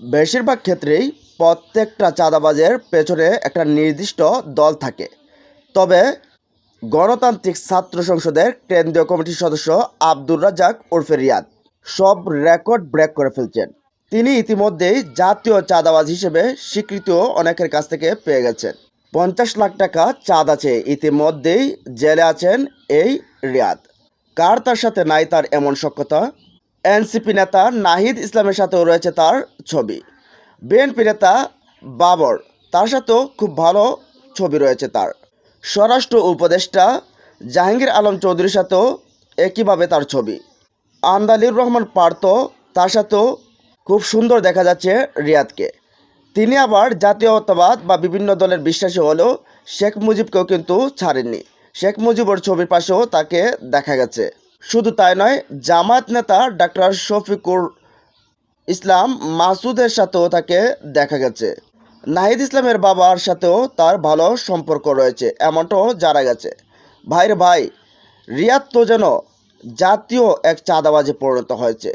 বেশিরভাগ ক্ষেত্রেই প্রত্যেকটা চাঁদাবাজের পেছনে একটা নির্দিষ্ট দল থাকে। তবে গণতান্ত্রিক ছাত্র সংসদের কেন্দ্রীয় কমিটির সদস্য আব্দুর রাজাক ওরফে রিয়াদ সব রেকর্ড ব্রেক করে ফেলছেন। তিনি ইতিমধ্যেই জাতীয় চাঁদাবাজ হিসেবে স্বীকৃতিও অনেকের কাছ থেকে পেয়ে গেছেন। পঞ্চাশ লাখ টাকা চাঁদ আছে, ইতিমধ্যেই জেলে আছেন এই রিয়াদ। কার তার সাথে নাই তার এমন সক্ষতা এনসিপি নেতা নাহিদ ইসলামের সাথেও রয়েছে তার ছবি। বিএনপি নেতা বাবর, তার সাথেও খুব ভালো ছবি রয়েছে তার। স্বরাষ্ট্র উপদেষ্টা জাহাঙ্গীর আলম চৌধুরীর সাথেও একইভাবে তার ছবি। আন্দালির রহমান পার্থ, তার সাথেও খুব সুন্দর দেখা যাচ্ছে রিয়াদকে। তিনি আবার জাতীয়তাবাদ বা বিভিন্ন দলের বিশ্বাসী হলেও শেখ মুজিবকেও কিন্তু ছাড়েননি। শেখ মুজিবর ছবির পাশেও তাকে দেখা গেছে। শুধু তাই নয় জামাত নেতা ডাক্তার শফিকুর ইসলাম মাসুদের সাথেও তাকে দেখা গেছে। নাহিদ ইসলামের বাবার সাথেও তার ভালো সম্পর্ক রয়েছে, এমনটাও জানা গেছে। ভাইরে ভাই, রিয়াদ তো যেন জাতীয় এক চাঁদাবাজে পরিণত হয়েছে।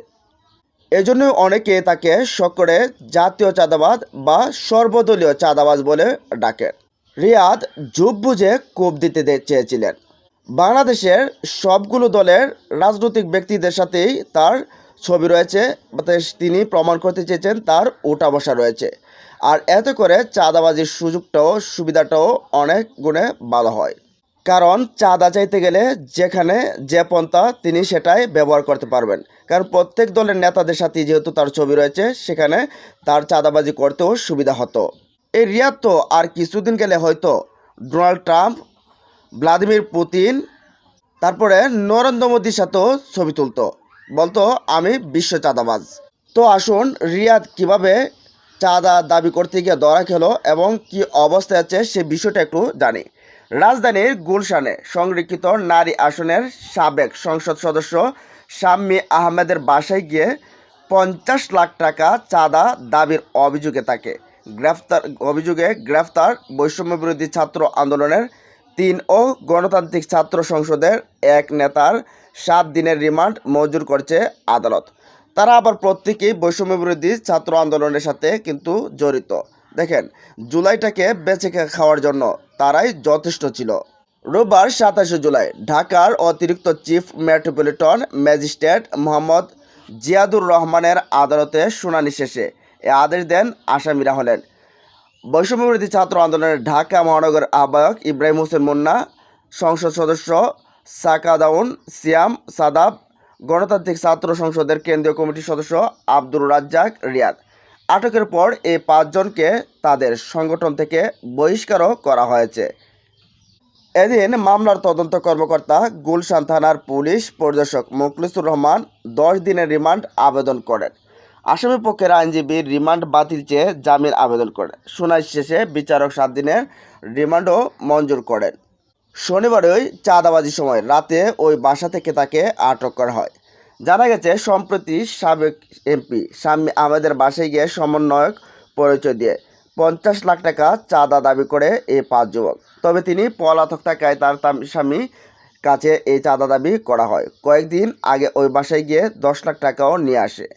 এজন্য অনেকে তাকে সকলে জাতীয় চাঁদাবাজ বা সর্বদলীয় চাঁদাবাজ বলে ডাকেন। রিয়াদ যুগ বুঝে কোপ দিতে চেয়েছিলেন। বাংলাদেশের সবগুলো দলের রাজনৈতিক ব্যক্তিদের সাথেই তার ছবি রয়েছে তিনি প্রমাণ করতে চেয়েছেন তার ওটা বসা রয়েছে। আর এতে করে চাঁদাবাজির সুযোগটাও, সুবিধাটাও অনেক গুণে ভালো হয়। কারণ চাঁদা চাইতে গেলে যেখানে যে পন্থা, তিনি সেটাই ব্যবহার করতে পারবেন। কারণ প্রত্যেক দলের নেতাদের সাথে যেহেতু তার ছবি রয়েছে, সেখানে তার চাঁদাবাজি করতেও সুবিধা হতো। এই রিয়াদ তো আর কিছুদিন গেলে হয়তো ডোনাল্ড ট্রাম্প ভ্লাদিমির পুতিন, তারপরে নরেন্দ্র মোদীর সাথেও ছবি তুলতো। বলতো, আমি বিশ্ব চাঁদাবাজ। তো আসুন, রিয়াদ কীভাবে চাঁদা দাবি করতে গিয়ে ধরা খেলো এবং কি অবস্থায় আছে সে বিষয়টা একটু জানি। রাজধানীর গুলশানে সংরক্ষিত নারী আসনের সাবেক সংসদ সদস্য শাম্মী আহমেদের বাসায় গিয়ে পঞ্চাশ লাখ টাকা চাঁদা দাবির অভিযোগে তাকে গ্রেফতার অভিযোগে গ্রেফতার বৈষম্য বিরোধী ছাত্র আন্দোলনের তিন ও গণতান্ত্রিক ছাত্র সংসদের এক নেতার সাত দিনের রিমান্ড মঞ্জুর করছে আদালত। তারা আবার প্রত্যেকেই বৈষম্য বিরোধী ছাত্র আন্দোলনের সাথে কিন্তু জড়িত। দেখেন, জুলাইটাকে বেঁচে খাওয়ার জন্য তারাই যথেষ্ট ছিল। রোববার সাতাশে জুলাই ঢাকার অতিরিক্ত chief metropolitan magistrate Mohammad Ziadur রহমানের আদালতে শুনানি শেষে এ আদেশ দেন আসামিরা হলেন। বৈষম্যবিরোধী ছাত্র আন্দোলনের ঢাকা মহানগর আহ্বায়ক ইব্রাহিম হোসেন মুন্না, সংসদ সদস্য সাকাদাউন সিয়াম সাদাব, গণতান্ত্রিক ছাত্র সংসদের কেন্দ্রীয় কমিটির সদস্য আব্দুর রাজ্জাক রিয়াদ। আটকের পর এই পাঁচজনকে তাদের সংগঠন থেকে বহিষ্কারও করা হয়েছে। এদিন মামলার তদন্ত কর্মকর্তা গুলশান থানার পুলিশ পরিদর্শক মুখলিসুর রহমান দশ দিনের রিমান্ড আবেদন করেন। আসামি পক্ষের আইনজীবী রিমান্ড বাতিল চেয়ে জামিন আবেদন করেন। শুনানি শেষে বিচারক সাত দিনের রিমান্ডও মঞ্জুর করেন। শনিবার ওই চাঁদাবাজির সময় রাতে ওই বাসা থেকে তাকে আটক করা হয়। জানা গেছে, সম্প্রতি সাবেক এমপি শাম্মী আমাদের বাসায় গিয়ে সমন্বয়ক পরিচয় দিয়ে পঞ্চাশ লাখ টাকা চাঁদা দাবি করে এই পাঁচ যুবক। তবে তিনি পলাতক থাকায় তার স্বামী কাছে এই চাঁদা দাবি করা হয়। কয়েকদিন আগে ওই বাসায় গিয়ে দশ লাখ টাকাও নিয়ে আসে।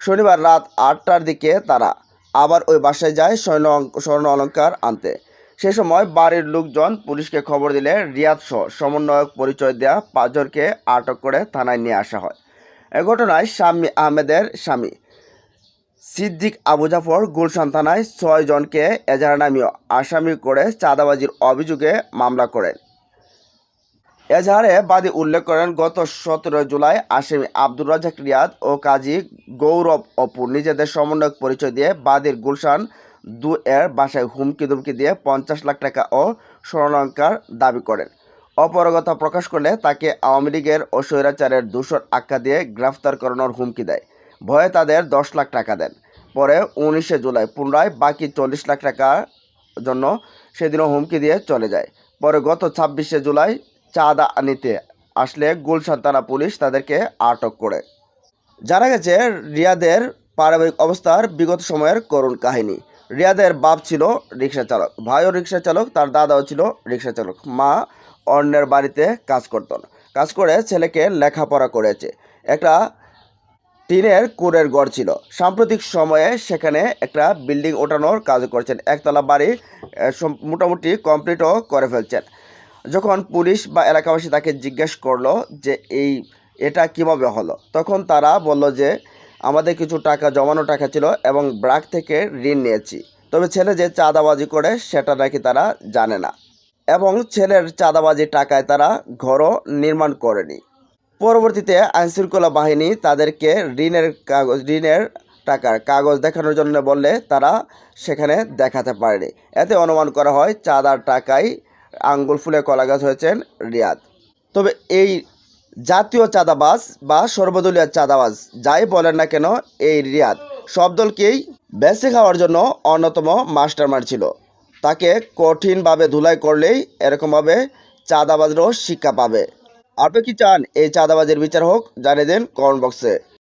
শনিবার রাত আটটার দিকে তারা আবার ওই বাসায় যায় স্বর্ণ স্বর্ণ অলঙ্কার আনতে। সে সময় বাড়ির লোকজন পুলিশকে খবর দিলে রিয়াদ সহ সমন্বয়ক পরিচয় দেওয়া পাঁচজনকে আটক করে থানায় নিয়ে আসা হয়। এ ঘটনায় শাম্মী আহমেদের স্বামী সিদ্দিক আবু জাফর গুলশান থানায় ছয়জনকে এজাহার নামীয় আসামি করে চাঁদাবাজির অভিযোগে মামলা করেন। এজাহারে বাদী উল্লেখ করেন, গত সতেরো জুলাই আসামি আব্দুর রাজাক রিয়াদ ও কাজী গৌরব অপু নিজেদের সমন্বয়ক পরিচয় দিয়ে বাদীর গুলশান দু এর বাসায় হুমকি দুমকি দিয়ে পঞ্চাশ লাখ টাকা ও স্বর্ণালঙ্কার দাবি করেন। অপরগতা প্রকাশ করলে তাকে আওয়ামী লীগের ও স্বৈরাচারের দূষণ আখ্যা দিয়ে গ্রেফতার করানোর হুমকি দেয়। ভয়ে তাদের দশ লাখ টাকা দেন। পরে উনিশে জুলাই পুনরায় বাকি চল্লিশ লাখ টাকার জন্য সেদিনও হুমকি দিয়ে চলে যায়। পরে গত ছাব্বিশে জুলাই চাঁদা নিতে আসলে গুলশান থানা পুলিশ তাদেরকে আটক করে। জানা গেছে, রিয়াদের পারিবারিক অবস্থার বিগত সময়ের করুণ কাহিনী। রিয়াদের বাপ ছিল রিক্সা চালক ভাইও রিক্সা চালক, তার দাদাও ছিল রিক্সা চালক, মা অন্যের বাড়িতে কাজ করতেন। কাজ করে ছেলেকে লেখাপড়া করেছে। একটা টিনের কুড়ের ঘর ছিল। সাম্প্রতিক সময়ে সেখানে একটা বিল্ডিং ওঠানোর কাজ করছেন। একতলা বাড়ি মোটামুটি কমপ্লিটও করে ফেলছেন। যখন পুলিশ বা এলাকাবাসী তাকে জিজ্ঞেস করল যে এই, এটা কীভাবে হলো, তখন তারা বলল যে, আমাদের কিছু টাকা, জমানো টাকা ছিল এবং ব্রাক থেকে ঋণ নিয়েছি। তবে ছেলে যে চাঁদাবাজি করে সেটা নাকি তারা জানে না। এবং ছেলের চাঁদাবাজি টাকায় তারা ঘরও নির্মাণ করেনি। পরবর্তীতে আইনশৃঙ্খলা বাহিনী তাদেরকে ঋণের কাগজ, ঋণের টাকার কাগজ দেখানোর জন্য বললে তারা সেখানে দেখাতে পারেনি। এতে অনুমান করা হয়, চাঁদার টাকায় আঙ্গুল ফুলে কলা গাছ হয়েছেন রিয়াদ। তবে এই জাতীয় চাঁদাবাজ বা সর্বদলীয় চাঁদাবাজ যাই বলেন না কেন, এই রিয়াদ সব দলকেই বেঁচে খাওয়ার জন্য অন্যতম মাস্টারমাইন্ড ছিল। তাকে কঠিনভাবে ধুলাই করলেই এরকমভাবে চাঁদাবাজরাও শিক্ষা পাবে। আপনি কি চান এই চাঁদাবাজের বিচার হোক? জানিয়ে দিন কমেন্ট বক্সে।